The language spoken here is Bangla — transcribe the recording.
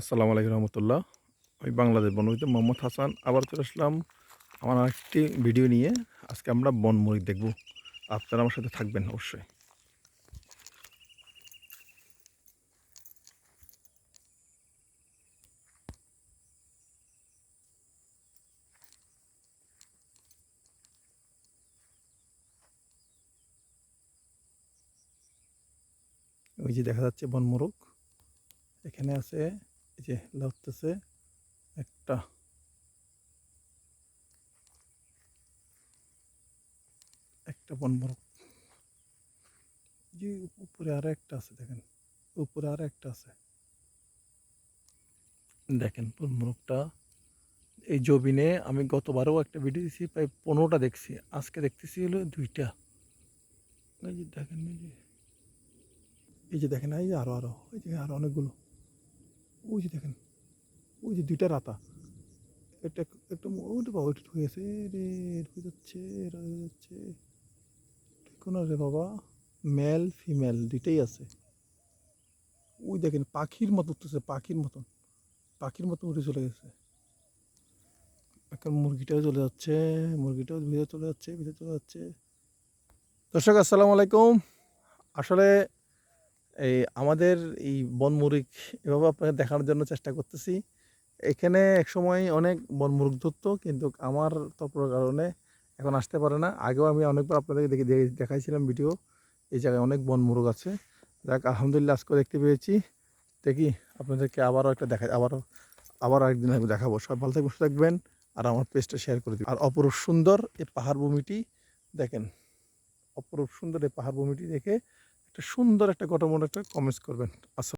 আসসালামু আলাইকুম রহমতুল্লাহ। আমি বাংলাদেশ বনবিতে মোহাম্মদ হাসান। আবার চলে আসলাম আমার আরেকটি ভিডিও নিয়ে। আজকে আমরা বনমরিচ দেখব। আপনারা আমার সাথে থাকবেন অবশ্যই। ওই যে দেখা যাচ্ছে বনমোরগ এখানে আছে যে লাগতেছে একটা। একটা বনমোরগ যে উপরে আরও একটা আছে দেখেন। উপরে আরও একটা আছে। দেখেন বনমোরগটা এই জবিনে আমি গতবারও একটা ভিডিও দিয়েছি প্রায় পনেরোটা দেখছি। আজকে দেখতেছি হলো দুইটা। এই যে দেখেন, এই যে। এই দেখেন, এই যে আরও আরও ওই যে আরও অনেকগুলো। ওই যে দেখেন, ওই যে দুইটা রাতা। একটা একটা ওইটা বাবা ওইটা ঢুকে গেছে। রে ঢুকে যাচ্ছে যাচ্ছে। ঠিক না রে বাবা? মেল ফিমেল দুইটাই আছে। ওই দেখেন, পাখির মতো উঠতেছে, পাখির মতন। পাখির মতো উঠে চলে গেছে। এখন মুরগিটাও চলে যাচ্ছে, মুরগিটাও ভিতরে চলে যাচ্ছে ভিতরে চলে যাচ্ছে। দর্শক, আসসালামু আলাইকুম। আসলে এই আমাদের এই বনমুরগ এভাবে আপনাকে দেখানোর জন্য চেষ্টা করতেছি। এখানে এক সময় অনেক বনমুরগ ধরতো, কিন্তু আমার তপর কারণে এখন আসতে পারে না। আগেও আমি অনেকবার আপনাদেরকে দেখে দেখে- দেখাইছিলাম ভিডিও, এই জায়গায় অনেক বনমুরগ আছে। যাক, আলহামদুলিল্লাহ আজকে দেখতে পেয়েছি। দেখি আপনাদেরকে আবারও একটা দেখা আবারও আবার একদিন আমি দেখাবো। সব ভালো থাকবেন থাকবেন, আর আমার পেজটা শেয়ার করে দিবেন। আর অপরূপ সুন্দর এই পাহাড় ভূমিটি দেখেন, অপরূপ সুন্দর এই পাহাড় ভূমিটি দেখে একটা সুন্দর একটা গঠন একটা কমেন্টস করবেন। আচ্ছা